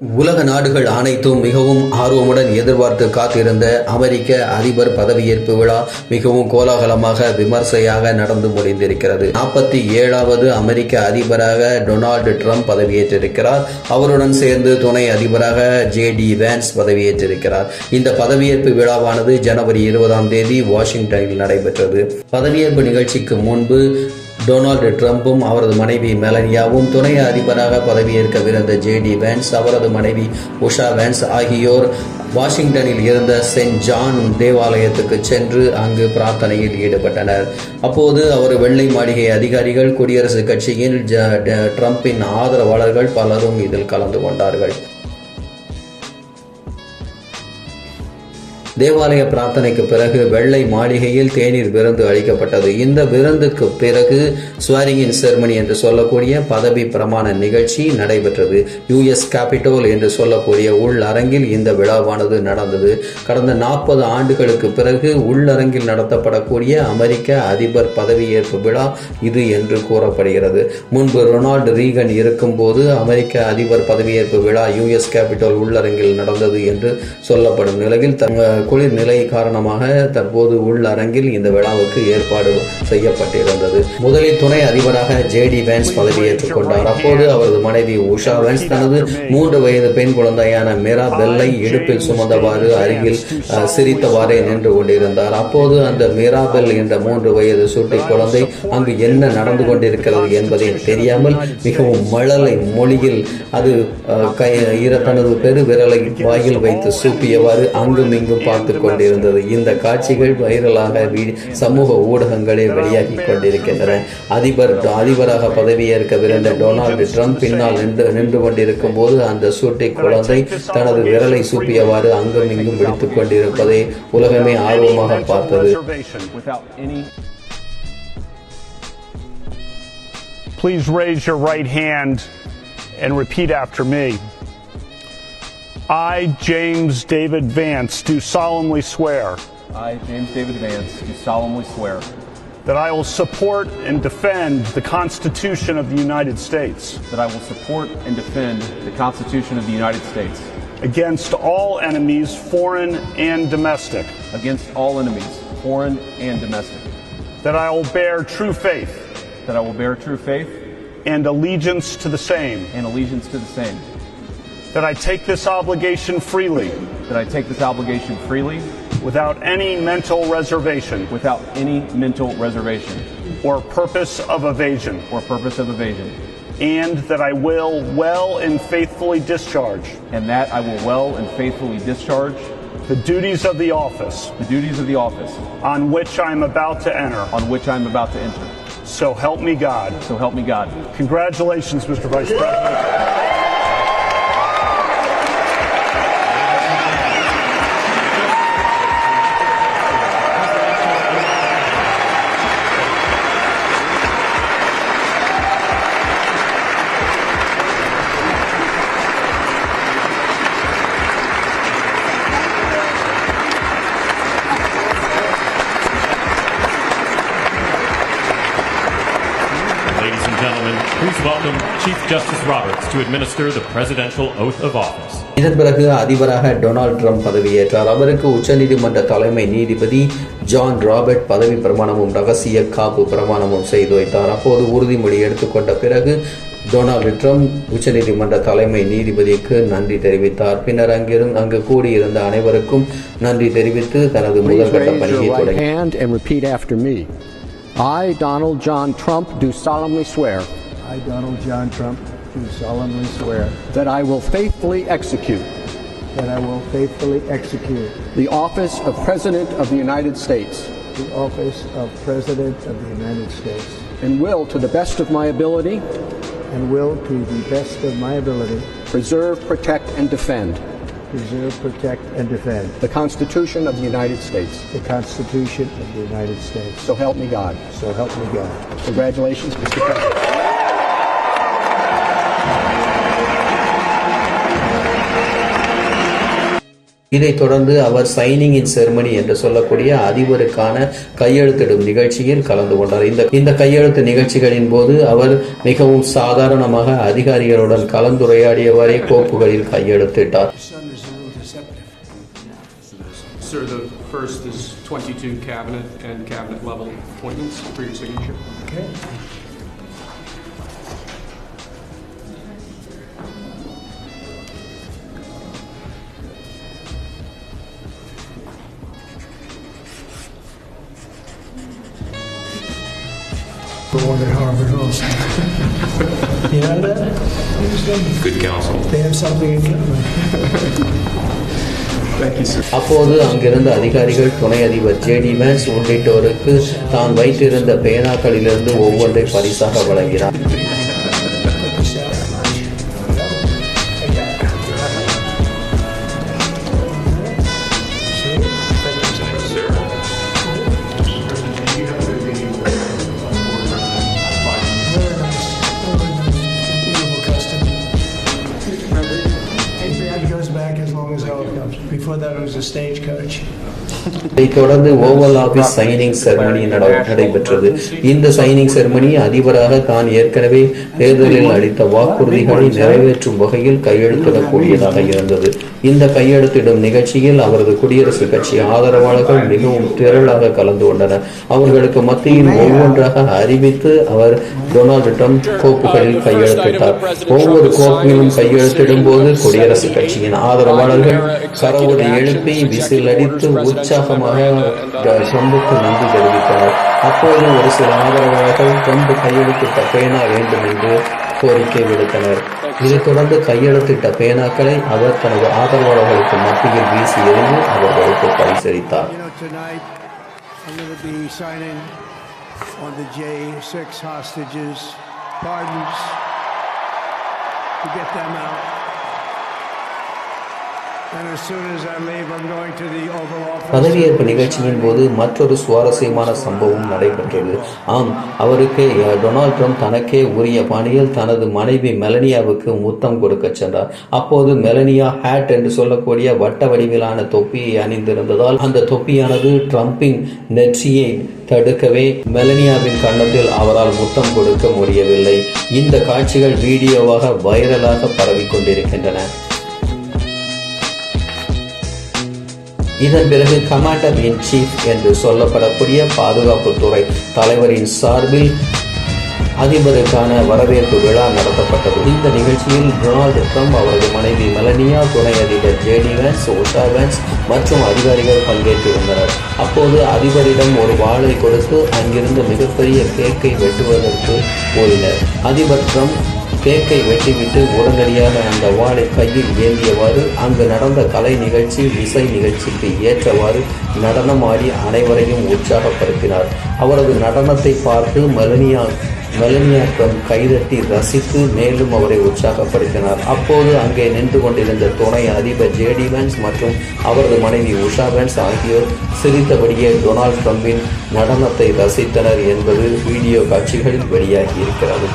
உலக நாடுகள் அனைத்தும் மிகவும் ஆர்வமுடன் எதிர்பார்த்து காத்திருந்த அமெரிக்க அதிபர் பதவியேற்பு விழா மிகவும் கோலாகலமாக விமர்சையாக நடந்து முடிந்திருக்கிறது. நாற்பத்தி ஏழாவது அமெரிக்க அதிபராக டொனால்டு ட்ரம்ப் பதவியேற்றிருக்கிறார். அவருடன் சேர்ந்து துணை அதிபராக ஜே டி வேன்ஸ் பதவியேற்றிருக்கிறார். இந்த பதவியேற்பு விழாவானது ஜனவரி இருபதாம் தேதி வாஷிங்டனில் நடைபெற்றது. பதவியேற்பு நிகழ்ச்சிக்கு முன்பு டொனால்டு ட்ரம்ப்பும் அவரது மனைவி மெலனியாவும் துணை அதிபராக பதவியேற்கவிருந்த ஜேடி வேன்ஸ் அவரது மனைவி உஷா வேன்ஸ் ஆகியோர் வாஷிங்டனில் இருந்த சென்ட் ஜான் தேவாலயத்துக்கு சென்று அங்கு பிரார்த்தனையில் ஈடுபட்டனர். அப்போது அவர் வெள்ளை மாளிகை அதிகாரிகள் குடியரசுக் கட்சியின் ஜ- ட- ட்ரம்பின் ஆதரவாளர்கள் பலரும் இதில் கலந்து கொண்டார்கள். தேவாலய பிரார்த்தனைக்கு பிறகு வெள்ளை மாளிகையில் தேநீர் விருந்து அளிக்கப்பட்டது. இந்த விருந்துக்கு பிறகு ஸ்வாரிங்கின் செர்மனி என்று சொல்லக்கூடிய பதவி பிரமாண நிகழ்ச்சி நடைபெற்றது. யுஎஸ் கேபிட்டோல் என்று சொல்லக்கூடிய உள்ளரங்கில் இந்த விழாவானது நடந்தது. கடந்த நாற்பது ஆண்டுகளுக்கு பிறகு உள்ளரங்கில் நடத்தப்படக்கூடிய அமெரிக்க அதிபர் பதவியேற்பு விழா இது என்று கூறப்படுகிறது. முன்பு ரொனால்டு ரீகன் இருக்கும்போது அமெரிக்க அதிபர் பதவியேற்பு விழா யுஎஸ் கேபிட்டோல் உள்ளரங்கில் நடந்தது என்று சொல்லப்படும் நிலையில் தங்க குளிர் நிலை காரணமாக தற்போது உள்ளரங்கில் இந்த விழாவுக்கு ஏற்பாடு செய்யப்பட்டிருந்தது. முதலில் துணை அதிபராக ஜேடி வேன்ஸ் பதவியேற்றுக் கொண்டார். அப்போது அவரது மனைவி உஷா வேன்ஸ் தனது மூன்று வயது பெண் குழந்தையான மிரா பெல்லை இடுப்பில் சுமந்தவாறு அருகில் சிரித்தவாறே நின்று கொண்டிருந்தார். அப்போது அந்த மிராபெல் என்ற மூன்று வயது சுட்டி குழந்தை அங்கு என்ன நடந்து கொண்டிருக்கிறது என்பதை தெரியாமல் மிகவும் மழலை மொழியில் அது கை தனது பெரு விரலை வாயில் வைத்து சூப்பியவாறு அங்கும் இங்கும் பார்த்து கொண்டிருந்தது. இந்த காட்சிகள் வைரலாக சமூக ஊடகங்களில் வெளியாகி கொண்டிருக்கின்றன. அதிபர் அதிபராக பதவியேற்கவிருந்த டொனால்டு ட்ரம்ப் பின்னால் நின்று நின்று கொண்டிருக்கும் போது அந்த சூட்டை குழந்தை தனது விரலை சூப்பியவாறு அங்கும் இங்கும் விடுத்துக் கொண்டிருப்பதை உலகமே ஆர்வமாக பார்த்தது. Please raise your right hand and repeat after me. I, James David Vance, do solemnly swear I, James David Vance, do solemnly swear that I will support and defend the Constitution of the United States that I will support and defend the Constitution of the United States against all enemies, foreign and domestic, against all enemies, foreign and domestic, that I will bear true faith that I will bear true faith and allegiance to the same, and allegiance to the same, that I take this obligation freely that I take this obligation freely without any mental reservation without any mental reservation or purpose of evasion, or purpose of evasion, and that I will well and faithfully discharge and that I will well and faithfully discharge the duties of the office the duties of the office on which I am about to enter. on which I am about to enter. So help me God. So help me God. Congratulations, Mr. Vice President. Please welcome Chief Justice Roberts to administer the presidential oath of office. இதன் பிறகு அதிபராக Donald Trump பதவியேற்றார் அவருக்கு உச்சநீதிமன்ற தலைமை நீதிபதி John Robert பதவி பிரமாணமும் ரகசிய காப்பு பிரமாணமும் செய்து வைத்தார் அப்போது உறுதிமொழி எடுத்துக்கொண்ட பிறகு டொனால்டு ட்ரம்ப் உச்சநீதிமன்ற தலைமை நீதிபதிக்கு நன்றி தெரிவித்தார் பின்னர் அங்கிருந்து அங்கு கூடியிருந்த அனைவருக்கும் நன்றி தெரிவித்து தனது raise பணியை your right தொடங்கி hand and repeat after me. I, Donald John Trump, do solemnly swear I, Donald John Trump, do solemnly swear that I will faithfully execute that I will faithfully execute the office of President of the United States the office of President of the United States and will, to the best of my ability, and will, to the best of my ability, preserve, protect, and defend preserve, protect, and defend the Constitution of the United States. the Constitution of the United States. So help me God. So help me God. Congratulations, Mr. President. இதைத் தொடர்ந்து அவர் signing in ceremony என்று சொல்லக்கூடிய அதிபருக்கான கையெழுத்திடும் நிகழ்ச்சியில் கலந்து கொண்டார் இந்த இந்த கையெழுத்து நிகழ்ச்சிகளின் போது அவர் மிகவும் சாதாரணமாக அதிகாரிகளுடன் கலந்துரையாடியவாறே கோப்புகளில் கையெழுத்திட்டார் Sir, the first is 22 cabinet and cabinet level appointments for your signature. Okay. For one at Harvard also. You know that? Good counsel. They have something in common. அப்போது அங்கிருந்த அதிகாரிகள் துணை அதிபர் ஜேடி வேன்ஸ் உள்ளிட்டோருக்கு தான் வைத்திருந்த பேனாக்களிலிருந்து ஒவ்வொன்றை பரிசாக வழங்கினார் It goes back as long as helicopters. Before that, it was a stagecoach. இதைத் தொடர்ந்து ஓவல் ஆபீஸ் சைனிங் செரமனி நடைபெற்றது இந்த சைனிங் செரமனி அதிபராக தான் ஏற்கனவே தேர்தலில் அளித்த வாக்குறுதிகளை நிறைவேற்றும் வகையில் கையெழுத்திடக்கூடியதாக இருந்தது இந்த கையெழுத்திடும் நிகழ்ச்சியில் அவரது குடியரசுக் கட்சி ஆதரவாளர்கள் மிகவும் திரளாக கலந்து கொண்டனர் அவர்களுக்கு மத்தியில் ஒவ்வொன்றாக அறிவித்து அவர் டொனால்டு ட்ரம்ப் கோப்புகளில் கையெழுத்திட்டார் ஒவ்வொரு கோப்பிலும் கையெழுத்திடும் போது குடியரசுக் கட்சியின் ஆதரவாளர்கள் கரவொலி எழுப்பி விசில் அடித்து உற்சாகமாக ட்ரம்புக்கு நன்றி தெரிவித்தனர். அப்போது ஒரு சில ஆதரவாளர்கள் ட்ரம்ப் கையெழுத்திட்ட பேனா வேண்டும் என்று கோரிக்கை விடுத்தனர். இதைத் தொடர்ந்து கையெழுத்திட்ட பேனாக்களை அவர் தனது ஆதரவாளர்களுக்கு மத்தியில் வீசி எறிந்து அவர்களுக்கு பரிசளித்தார். On the J6 hostages, pardons to get them out. பதவியேற்பு நிகழ்ச்சியின் போது மற்றொரு சுவாரஸ்யமான சம்பவம் நடைபெற்றது. ஆம் அவருக்கு டொனால்ட் ட்ரம்ப் தனக்கே உரிய பாணியில் தனது மனைவி மெலனியாவுக்கு முத்தம் கொடுக்க சென்றார். அப்போது மெலனியா ஹேட் என்று சொல்லக்கூடிய வட்ட வடிவிலான தொப்பியை அணிந்திருந்ததால் அந்த தொப்பியானது ட்ரம்பின் நெற்றியை தடுக்கவே மெலனியாவின் கன்னத்தில் அவரால் முத்தம் கொடுக்க முடியவில்லை. இந்த காட்சிகள் வீடியோவாக வைரலாக பரவிக் இதன் பிறகு கமாண்டர் இன் சீஃப் என்று சொல்லப்படக்கூடிய பாதுகாப்புத்துறை தலைவரின் சார்பில் அதிபருக்கான வரவேற்பு விழா நடத்தப்பட்டது. இந்த நிகழ்ச்சியில் டொனால்டு ட்ரம்ப் அவரது மனைவி மெலனியா துணை அதிபர் ஜேடி வேன்ஸ் உஷா வேன்ஸ் மற்றும் அதிகாரிகள் பங்கேற்றிருந்தனர். அப்போது அதிபரிடம் ஒரு வாளை கொடுத்து அங்கிருந்து மிகப்பெரிய கேக்கை வெட்டுவதற்கு கூறினர். அதிபர் ட்ரம்ப் கேக்கை வெட்டிவிட்டு உடனடியாக அந்த வாளை கையில் ஏந்தியவாறு அங்கு நடந்த கலை நிகழ்ச்சி இசை நிகழ்ச்சிக்கு ஏற்றவாறு நடனமாடி அனைவரையும் உற்சாகப்படுத்தினார். அவரது நடனத்தை பார்த்து மெலனியா மெலனியாக்கம் ட்ரம்ப் கைதட்டி ரசித்து மேலும் அவரை உற்சாகப்படுத்தினார். அப்போது அங்கே நின்று கொண்டிருந்த துணை அதிபர் ஜேடி வேன்ஸ் மற்றும் அவரது மனைவி உஷா வேன்ஸ் ஆகியோர் சிரித்தபடியே டொனால்ட் ட்ரம்பின் நடனத்தை ரசித்தனர் என்பது வீடியோ காட்சிகளில் வெளியாகி இருக்கிறது.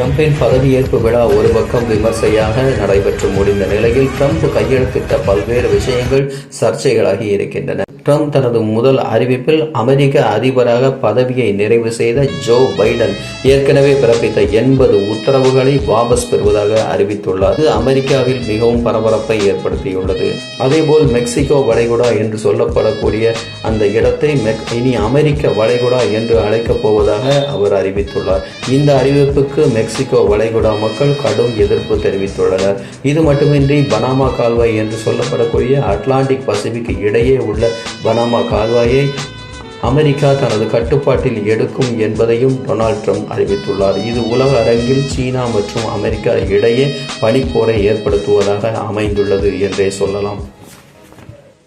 ட்ரம்பின் பதவியேற்பு விழா ஒரு பக்கம் விமர்சையாக நடைபெற்று முடிந்த நிலையில் ட்ரம்ப் கையெழுத்திட்ட பல்வேறு விஷயங்கள் சர்ச்சைகளாகி இருக்கின்றன. ட்ரம்ப் தனது முதல் அறிவிப்பில் அமெரிக்க அதிபராக பதவியை நிறைவு செய்த ஜோ பைடன் ஏற்கனவே பிறப்பித்த எண்பது உத்தரவுகளை வாபஸ் பெறுவதாக அறிவித்துள்ளார். இது அமெரிக்காவில் மிகவும் பரபரப்பை ஏற்படுத்தியுள்ளது. அதேபோல் மெக்சிகோ வளைகுடா என்று சொல்லப்படக்கூடிய அந்த இடத்தை மெக் இனி அமெரிக்க வளைகுடா என்று அழைக்கப் போவதாக அவர் அறிவித்துள்ளார். இந்த அறிவிப்புக்கு மெக்சிகோ வளைகுடா மக்கள் கடும் எதிர்ப்பு தெரிவித்துள்ளனர். இது மட்டுமின்றி பனாமா கால்வாய் என்று சொல்லப்படக்கூடிய அட்லாண்டிக் பசிபிக் இடையே உள்ள பனாமா கால்வாயை அமெரிக்கா தனது கட்டுப்பாட்டில் எடுக்கும் என்பதையும் டொனால்ட் ட்ரம்ப் அறிவித்துள்ளார். இது உலக அரங்கில் சீனா மற்றும் அமெரிக்கா இடையே பனிப்போரை ஏற்படுத்துவதாக அமைந்துள்ளது என்றே சொல்லலாம்.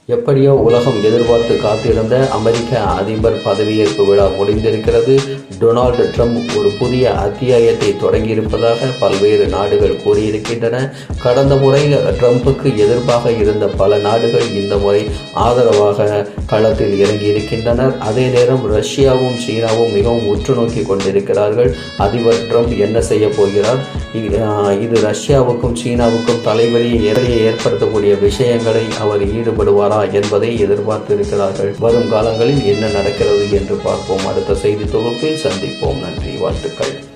எப்படியோ உலகம் எதிர்பார்த்து காத்திருந்த அமெரிக்க அதிபர் பதவியேற்பு விழா முடிந்திருக்கிறது. டொனால்டு ட்ரம்ப் ஒரு புதிய அத்தியாயத்தை தொடங்கியிருப்பதாக பல்வேறு நாடுகள் கூறியிருக்கின்றன. கடந்த முறை ட்ரம்புக்கு எதிர்ப்பாக இருந்த பல நாடுகள் இந்த முறை ஆதரவாக களத்தில் இறங்கியிருக்கின்றனர். அதே நேரம் ரஷ்யாவும் சீனாவும் மிகவும் உற்று நோக்கி கொண்டிருக்கிறார்கள். அதிபர் ட்ரம்ப் என்ன செய்ய போகிறார்? இது இது ரஷ்யாவுக்கும் சீனாவுக்கும் தலைவலியை ஏற்ப- ஏற்படுத்தக்கூடிய விஷயங்களை அவர் ஈடுபடுவாரா என்பதை எதிர்பார்த்திருக்கிறார்கள். வரும் காலங்களில் என்ன நடக்கிறது என்று பார்ப்போம். அடுத்த செய்தி தொகுப்பில் சந்திப்போம். நன்றி வாழ்த்துக்கள்.